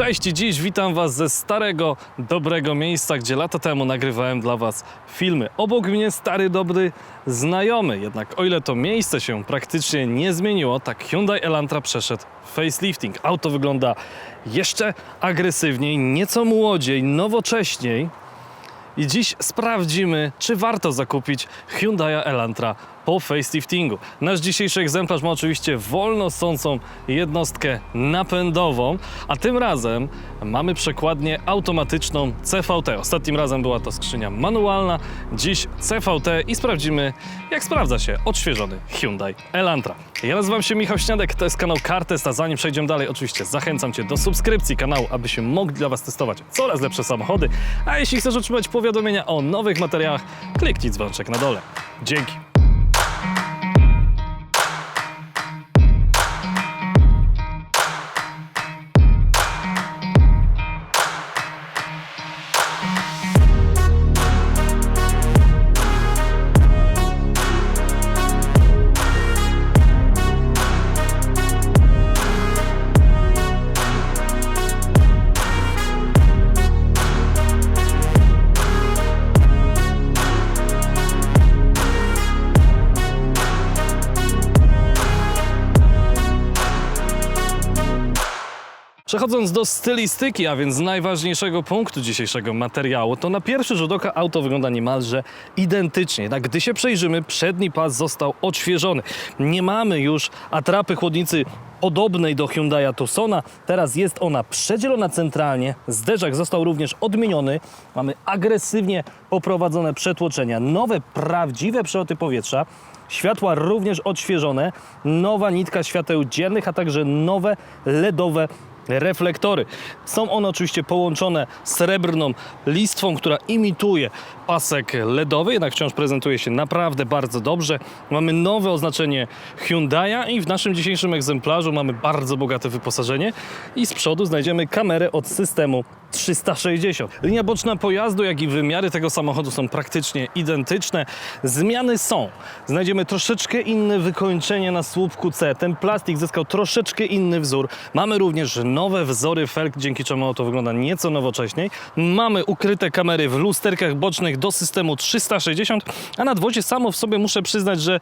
Cześć, dziś witam Was ze starego, dobrego miejsca, gdzie lata temu nagrywałem dla Was filmy. Obok mnie stary, dobry znajomy, jednak o ile to miejsce się praktycznie nie zmieniło, tak Hyundai Elantra przeszedł facelifting. Auto wygląda jeszcze agresywniej, nieco młodziej, nowocześniej. I dziś sprawdzimy, czy warto zakupić Hyundai Elantra po faceliftingu. Nasz dzisiejszy egzemplarz ma oczywiście wolno sącą jednostkę napędową, a tym razem mamy przekładnię automatyczną CVT. Ostatnim razem była to skrzynia manualna, dziś CVT i sprawdzimy, jak sprawdza się odświeżony Hyundai Elantra. Ja nazywam się Michał Śniadek, to jest kanał Cartest, a zanim przejdziemy dalej, oczywiście zachęcam Cię do subskrypcji kanału, abyśmy mogli dla Was testować coraz lepsze samochody, a jeśli chcesz otrzymać powiadomienia o nowych materiałach, kliknij dzwoneczek na dole. Dzięki. Przechodząc do stylistyki, a więc najważniejszego punktu dzisiejszego materiału, to na pierwszy rzut oka auto wygląda niemalże identycznie. Jednak gdy się przejrzymy, przedni pas został odświeżony. Nie mamy już atrapy chłodnicy podobnej do Hyundai Tucsona. Teraz jest ona przedzielona centralnie. Zderzak został również odmieniony. Mamy agresywnie poprowadzone przetłoczenia, nowe, prawdziwe przeloty powietrza. Światła również odświeżone, nowa nitka świateł dziennych, a także nowe LEDowe reflektory. Są one oczywiście połączone srebrną listwą, która imituje pasek LEDowy, jednak wciąż prezentuje się naprawdę bardzo dobrze. Mamy nowe oznaczenie Hyundai'a i w naszym dzisiejszym egzemplarzu mamy bardzo bogate wyposażenie i z przodu znajdziemy kamerę od systemu 360. Linia boczna pojazdu, jak i wymiary tego samochodu są praktycznie identyczne. Zmiany są. Znajdziemy troszeczkę inne wykończenie na słupku C. Ten plastik zyskał troszeczkę inny wzór. Mamy również nowe wzory felg, dzięki czemu auto wygląda nieco nowocześniej. Mamy ukryte kamery w lusterkach bocznych do systemu 360, a nadwozie samo w sobie muszę przyznać, że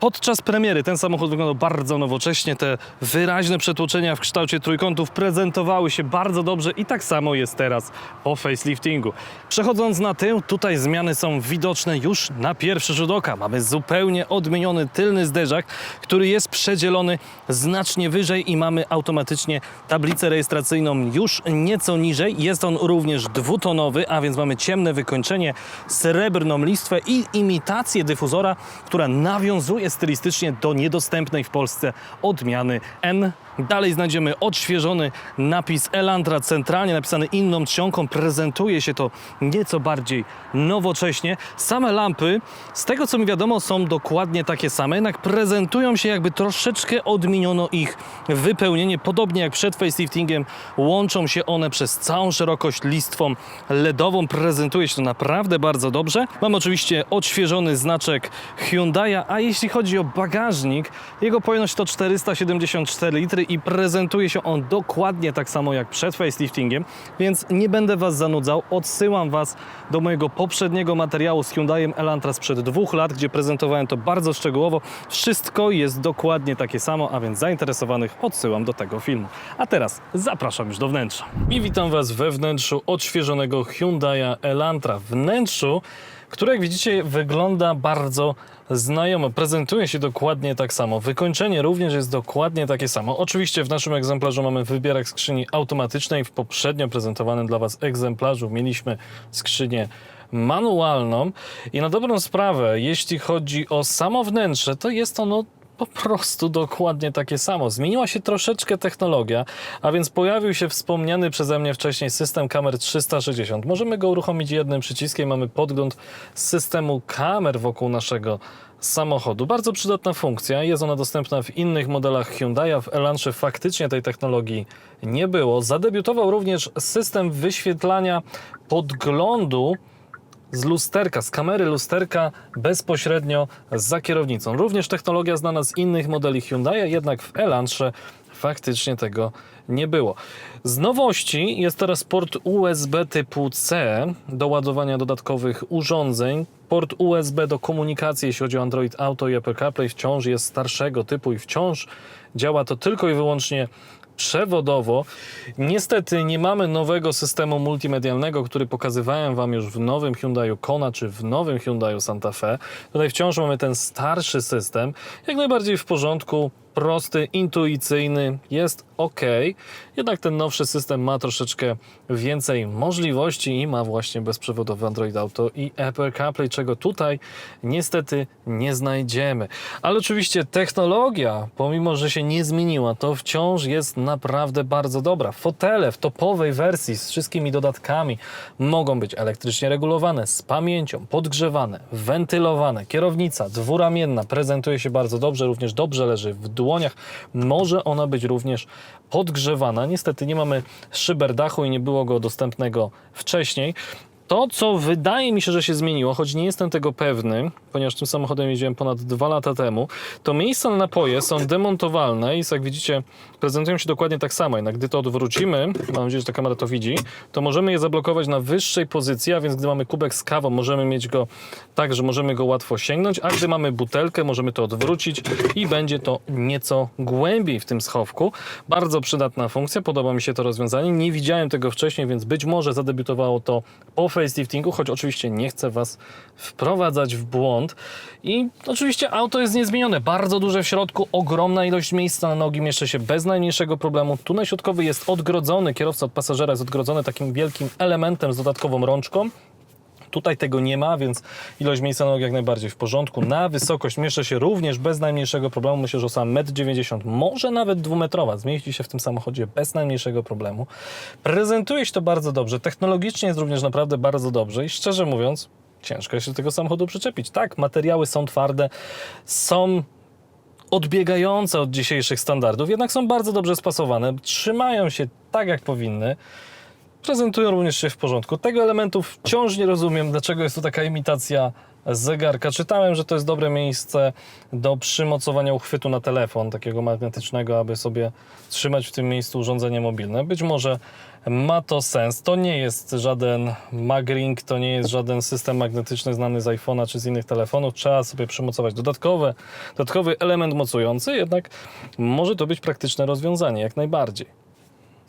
Podczas premiery ten samochód wyglądał bardzo nowocześnie. Te wyraźne przetłoczenia w kształcie trójkątów prezentowały się bardzo dobrze i tak samo jest teraz po faceliftingu. Przechodząc na tył, tutaj zmiany są widoczne już na pierwszy rzut oka. Mamy zupełnie odmieniony tylny zderzak, który jest przedzielony znacznie wyżej i mamy automatycznie tablicę rejestracyjną już nieco niżej. Jest on również dwutonowy, a więc mamy ciemne wykończenie, srebrną listwę i imitację dyfuzora, która nawiązuje stylistycznie do niedostępnej w Polsce odmiany N. Dalej znajdziemy odświeżony napis Elantra centralnie napisany inną czcionką. Prezentuje się to nieco bardziej nowocześnie. Same lampy, z tego co mi wiadomo, są dokładnie takie same, jednak prezentują się jakby troszeczkę odmieniono ich wypełnienie. Podobnie jak przed faceliftingiem, łączą się one przez całą szerokość listwą LEDową. Prezentuje się to naprawdę bardzo dobrze. Mam oczywiście odświeżony znaczek Hyundai'a, a jeśli chodzi o bagażnik, jego pojemność to 474 litry i prezentuje się on dokładnie tak samo jak przed faceliftingiem, więc nie będę Was zanudzał. Odsyłam Was do mojego poprzedniego materiału z Hyundaiem Elantra sprzed dwóch lat, gdzie prezentowałem to bardzo szczegółowo. Wszystko jest dokładnie takie samo, a więc zainteresowanych odsyłam do tego filmu. A teraz zapraszam już do wnętrza. I witam Was we wnętrzu odświeżonego Hyundai'a Elantra. Wnętrzu, które jak widzicie wygląda bardzo znajomo. Prezentuje się dokładnie tak samo. Wykończenie również jest dokładnie takie samo. Oczywiście w naszym egzemplarzu mamy wybierak skrzyni automatycznej. W poprzednio prezentowanym dla Was egzemplarzu mieliśmy skrzynię manualną. I na dobrą sprawę, jeśli chodzi o samo wnętrze, to jest ono po prostu dokładnie takie samo. Zmieniła się troszeczkę technologia, a więc pojawił się wspomniany przeze mnie wcześniej system kamer 360. Możemy go uruchomić jednym przyciskiem, mamy podgląd systemu kamer wokół naszego samochodu. Bardzo przydatna funkcja, jest ona dostępna w innych modelach Hyundai, w Elantrze faktycznie tej technologii nie było. Zadebiutował również system wyświetlania podglądu z lusterka, z kamery lusterka bezpośrednio za kierownicą. Również technologia znana z innych modeli Hyundai, jednak w Elantrze faktycznie tego nie było. Z nowości jest teraz port USB typu C do ładowania dodatkowych urządzeń. Port USB do komunikacji, jeśli chodzi o Android Auto i Apple CarPlay, wciąż jest starszego typu i wciąż działa to tylko i wyłącznie przewodowo. Niestety nie mamy nowego systemu multimedialnego, który pokazywałem Wam już w nowym Hyundai Kona czy w nowym Hyundai Santa Fe. Tutaj wciąż mamy ten starszy system, jak najbardziej w porządku, prosty, intuicyjny, jest ok. Jednak ten nowszy system ma troszeczkę więcej możliwości i ma właśnie bezprzewodowy Android Auto i Apple CarPlay, czego tutaj niestety nie znajdziemy. Ale oczywiście technologia, pomimo że się nie zmieniła, to wciąż jest naprawdę bardzo dobra. Fotele w topowej wersji z wszystkimi dodatkami mogą być elektrycznie regulowane, z pamięcią, podgrzewane, wentylowane. Kierownica dwuramienna prezentuje się bardzo dobrze, również dobrze leży w dłoniach. Może ona być również podgrzewana. Niestety nie mamy szyber dachu i nie było go dostępnego wcześniej. To, co wydaje mi się, że się zmieniło, choć nie jestem tego pewny, ponieważ tym samochodem jeździłem ponad dwa lata temu, to miejsca na napoje są demontowalne i jak widzicie, prezentują się dokładnie tak samo. Jednak gdy to odwrócimy, mam nadzieję, że ta kamera to widzi, to możemy je zablokować na wyższej pozycji, a więc gdy mamy kubek z kawą, możemy mieć go tak, że możemy go łatwo sięgnąć, a gdy mamy butelkę, możemy to odwrócić i będzie to nieco głębiej w tym schowku. Bardzo przydatna funkcja, podoba mi się to rozwiązanie. Nie widziałem tego wcześniej, więc być może zadebiutowało to po faceliftingu, choć oczywiście nie chcę Was wprowadzać w błąd. I oczywiście auto jest niezmienione, bardzo duże w środku, ogromna ilość miejsca na nogi, mieszczę się bez najmniejszego problemu. Tunel środkowy jest odgrodzony, kierowca od pasażera jest odgrodzony takim wielkim elementem z dodatkową rączką. Tutaj tego nie ma, więc ilość miejsca na nogi jak najbardziej w porządku. Na wysokość mieszczę się również bez najmniejszego problemu. Myślę, że sam 1,90 m, może nawet dwumetrowa, zmieści się w tym samochodzie bez najmniejszego problemu. Prezentuje się to bardzo dobrze. Technologicznie jest również naprawdę bardzo dobrze i szczerze mówiąc, ciężko się do tego samochodu przyczepić. Tak, materiały są twarde, są odbiegające od dzisiejszych standardów, jednak są bardzo dobrze spasowane, trzymają się tak jak powinny. Prezentują również się w porządku. Tego elementu wciąż nie rozumiem, dlaczego jest to taka imitacja zegarka. Czytałem, że to jest dobre miejsce do przymocowania uchwytu na telefon, takiego magnetycznego, aby sobie trzymać w tym miejscu urządzenie mobilne. Być może ma to sens. To nie jest żaden magring, to nie jest żaden system magnetyczny znany z iPhone'a czy z innych telefonów. Trzeba sobie przymocować dodatkowe, dodatkowy element mocujący, jednak może to być praktyczne rozwiązanie, jak najbardziej.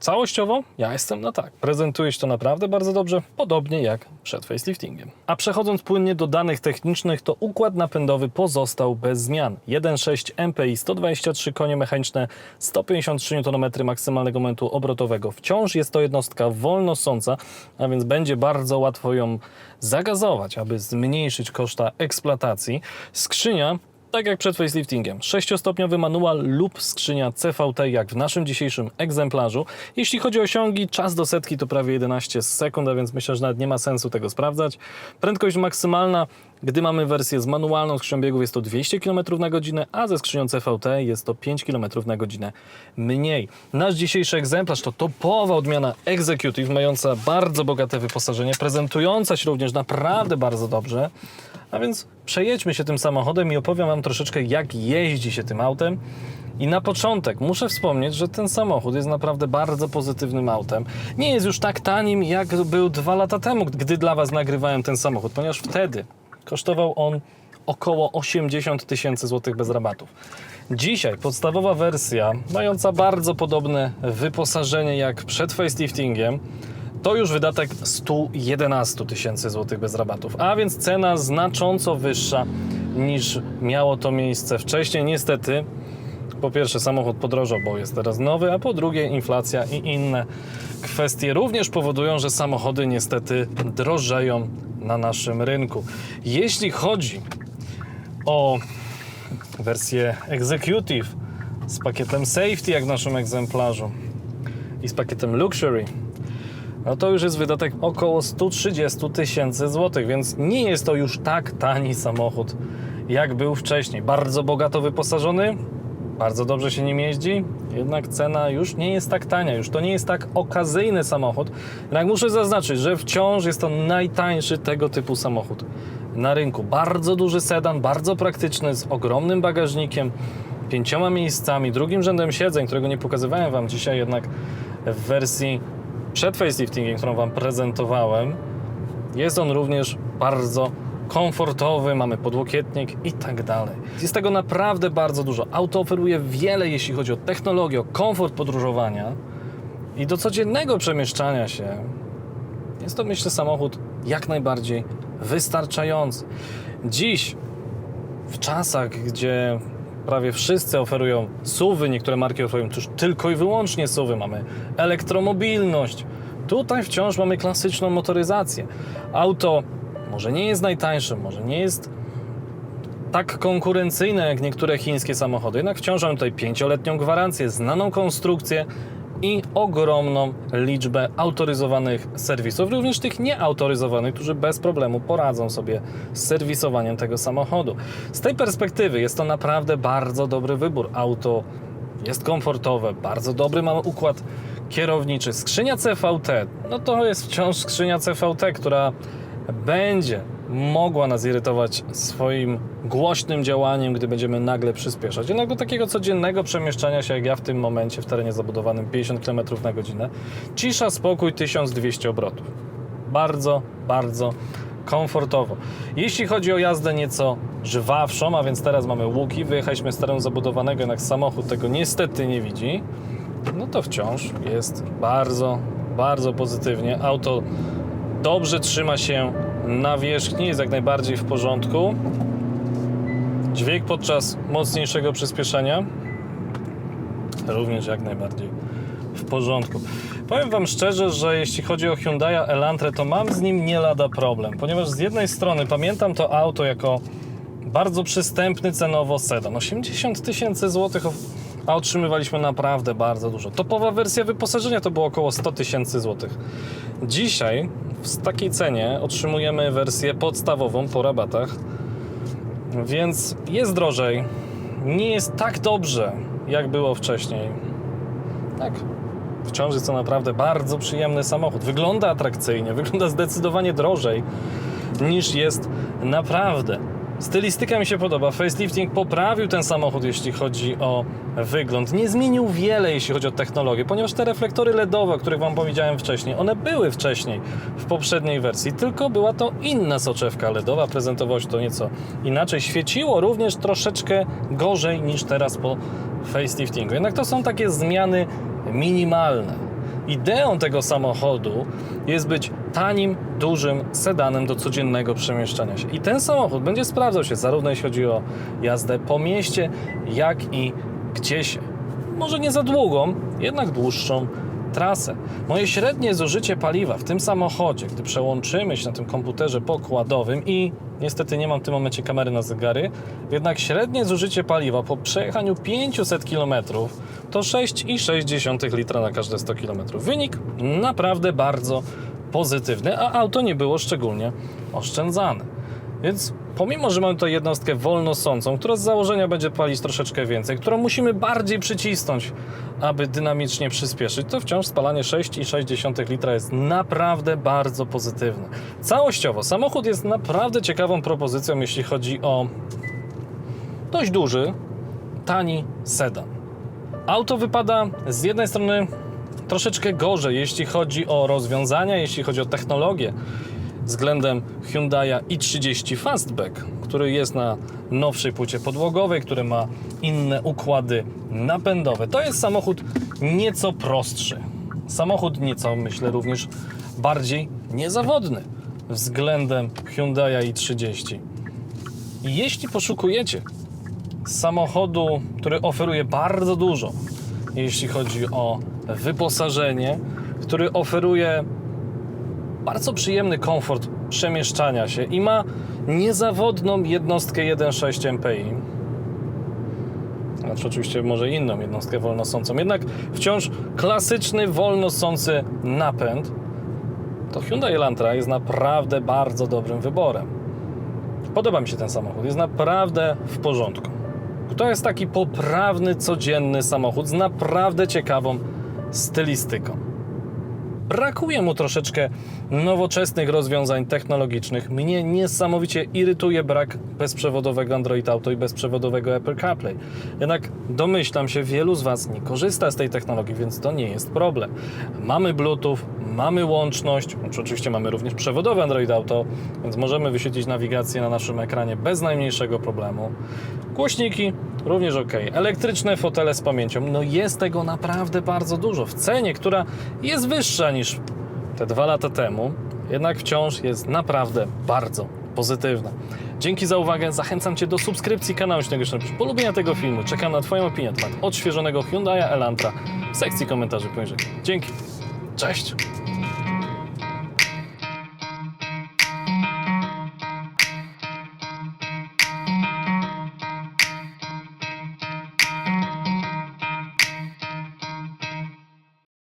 Całościowo ja jestem na tak. Prezentuje się to naprawdę bardzo dobrze, podobnie jak przed faceliftingiem. A przechodząc płynnie do danych technicznych, to układ napędowy pozostał bez zmian. 1.6 MPI, 123 konie mechaniczne, 153 Nm maksymalnego momentu obrotowego. Wciąż jest to jednostka wolnosąca, a więc będzie bardzo łatwo ją zagazować, aby zmniejszyć koszta eksploatacji. Skrzynia tak jak przed faceliftingiem, 6-stopniowy manual lub skrzynia CVT, jak w naszym dzisiejszym egzemplarzu. Jeśli chodzi o osiągi, czas do setki to prawie 11 sekund, a więc myślę, że nawet nie ma sensu tego sprawdzać. Prędkość maksymalna, gdy mamy wersję z manualną skrzynią biegów jest to 200 km na godzinę, a ze skrzynią CVT jest to 5 km na godzinę mniej. Nasz dzisiejszy egzemplarz to topowa odmiana Executive, mająca bardzo bogate wyposażenie, prezentująca się również naprawdę bardzo dobrze. A więc przejedźmy się tym samochodem i opowiem Wam troszeczkę, jak jeździ się tym autem. I na początek muszę wspomnieć, że ten samochód jest naprawdę bardzo pozytywnym autem. Nie jest już tak tanim, jak był dwa lata temu, gdy dla Was nagrywałem ten samochód, ponieważ wtedy kosztował on około 80 tysięcy złotych bez rabatów. Dzisiaj podstawowa wersja, mająca bardzo podobne wyposażenie jak przed faceliftingiem, to już wydatek 111 tysięcy złotych bez rabatów, a więc cena znacząco wyższa niż miało to miejsce wcześniej. Niestety, po pierwsze samochód podrożał, bo jest teraz nowy, a po drugie inflacja i inne kwestie również powodują, że samochody niestety drożeją na naszym rynku. Jeśli chodzi o wersję Executive z pakietem Safety, jak w naszym egzemplarzu, i z pakietem Luxury, no to już jest wydatek około 130 tysięcy złotych, więc nie jest to już tak tani samochód, jak był wcześniej. Bardzo bogato wyposażony, bardzo dobrze się nim jeździ, jednak cena już nie jest tak tania, już to nie jest tak okazyjny samochód. Jednak muszę zaznaczyć, że wciąż jest to najtańszy tego typu samochód na rynku. Bardzo duży sedan, bardzo praktyczny, z ogromnym bagażnikiem, pięcioma miejscami, drugim rzędem siedzeń, którego nie pokazywałem Wam dzisiaj jednak w wersji przed faceliftingiem, którą Wam prezentowałem, jest on również bardzo komfortowy, mamy podłokietnik i tak dalej. Jest tego naprawdę bardzo dużo. Auto oferuje wiele, jeśli chodzi o technologię, o komfort podróżowania i do codziennego przemieszczania się. Jest to, myślę, samochód jak najbardziej wystarczający. Dziś, w czasach, gdzie prawie wszyscy oferują SUVy, niektóre marki oferują już tylko i wyłącznie SUVy, mamy elektromobilność. Tutaj wciąż mamy klasyczną motoryzację. Auto może nie jest najtańsze, może nie jest tak konkurencyjne jak niektóre chińskie samochody, jednak wciąż mamy tutaj pięcioletnią gwarancję, znaną konstrukcję i ogromną liczbę autoryzowanych serwisów, również tych nieautoryzowanych, którzy bez problemu poradzą sobie z serwisowaniem tego samochodu. Z tej perspektywy jest to naprawdę bardzo dobry wybór. Auto jest komfortowe, bardzo dobry mamy układ kierowniczy. Skrzynia CVT, no to jest wciąż skrzynia CVT, która będzie mogła nas irytować swoim głośnym działaniem, gdy będziemy nagle przyspieszać. Jednak do takiego codziennego przemieszczania się, jak ja w tym momencie w terenie zabudowanym 50 km na godzinę, cisza, spokój, 1200 obrotów. Bardzo, bardzo komfortowo. Jeśli chodzi o jazdę nieco żwawszą, a więc teraz mamy łuki, wyjechaliśmy z terenu zabudowanego, jednak samochód tego niestety nie widzi, no to wciąż jest bardzo, bardzo pozytywnie. Auto dobrze trzyma się na wierzchni, jest jak najbardziej w porządku. Dźwięk podczas mocniejszego przyspieszenia również jak najbardziej w porządku. Powiem Wam szczerze, że jeśli chodzi o Hyundai Elantrę, to mam z nim nie lada problem, ponieważ z jednej strony pamiętam to auto jako bardzo przystępny cenowo sedan. 80 tysięcy złotych, a otrzymywaliśmy naprawdę bardzo dużo. Topowa wersja wyposażenia to było około 100 tysięcy złotych. Dzisiaj w takiej cenie otrzymujemy wersję podstawową po rabatach, więc jest drożej. Nie jest tak dobrze, jak było wcześniej. Tak, wciąż jest to naprawdę bardzo przyjemny samochód. Wygląda atrakcyjnie, wygląda zdecydowanie drożej niż jest naprawdę. Stylistyka mi się podoba. Facelifting poprawił ten samochód, jeśli chodzi o wygląd. Nie zmienił wiele, jeśli chodzi o technologię, ponieważ te reflektory LEDowe, o których Wam powiedziałem wcześniej, one były wcześniej w poprzedniej wersji, tylko była to inna soczewka LEDowa. Prezentowało się to nieco inaczej. Świeciło również troszeczkę gorzej niż teraz po faceliftingu. Jednak to są takie zmiany minimalne. Ideą tego samochodu jest być tanim, dużym sedanem do codziennego przemieszczania się. I ten samochód będzie sprawdzał się zarówno jeśli chodzi o jazdę po mieście, jak i gdzieś. Może nie za długą, jednak dłuższą trasę. Moje średnie zużycie paliwa w tym samochodzie, gdy przełączymy się na tym komputerze pokładowym i niestety nie mam w tym momencie kamery na zegary, jednak średnie zużycie paliwa po przejechaniu 500 km to 6,6 litra na każde 100 km. Wynik naprawdę bardzo pozytywny, a auto nie było szczególnie oszczędzane. Więc pomimo, że mamy tutaj jednostkę wolnosącą, która z założenia będzie palić troszeczkę więcej, którą musimy bardziej przycisnąć, aby dynamicznie przyspieszyć, to wciąż spalanie 6,6 litra jest naprawdę bardzo pozytywne. Całościowo samochód jest naprawdę ciekawą propozycją, jeśli chodzi o dość duży, tani sedan. Auto wypada z jednej strony troszeczkę gorzej, jeśli chodzi o rozwiązania, jeśli chodzi o technologię względem Hyundai i30 Fastback, który jest na nowszej płycie podłogowej, który ma inne układy napędowe. To jest samochód nieco prostszy. Samochód nieco, myślę, również bardziej niezawodny względem Hyundai i30. I jeśli poszukujecie samochodu, który oferuje bardzo dużo, jeśli chodzi o wyposażenie, który oferuje bardzo przyjemny komfort przemieszczania się i ma niezawodną jednostkę 1.6 MPI. Znaczy oczywiście może inną jednostkę wolnosącą, jednak wciąż klasyczny wolnosący napęd, to Hyundai Elantra jest naprawdę bardzo dobrym wyborem. Podoba mi się ten samochód, jest naprawdę w porządku. To jest taki poprawny, codzienny samochód z naprawdę ciekawą stylistyką. Brakuje mu troszeczkę nowoczesnych rozwiązań technologicznych. Mnie niesamowicie irytuje brak bezprzewodowego Android Auto i bezprzewodowego Apple CarPlay. Jednak domyślam się, wielu z Was nie korzysta z tej technologii, więc to nie jest problem. Mamy Bluetooth, mamy łączność, oczywiście mamy również przewodowe Android Auto, więc możemy wyświetlić nawigację na naszym ekranie bez najmniejszego problemu. Głośniki również ok. Elektryczne fotele z pamięcią. No jest tego naprawdę bardzo dużo. W cenie, która jest wyższa niż te dwa lata temu, jednak wciąż jest naprawdę bardzo pozytywna. Dzięki za uwagę. Zachęcam Cię do subskrypcji kanału Śniegoszczęprzy, polubienia tego filmu. Czekam na Twoją opinię na temat odświeżonego Hyundai Elantra w sekcji komentarzy poniżej. Dzięki. Cześć.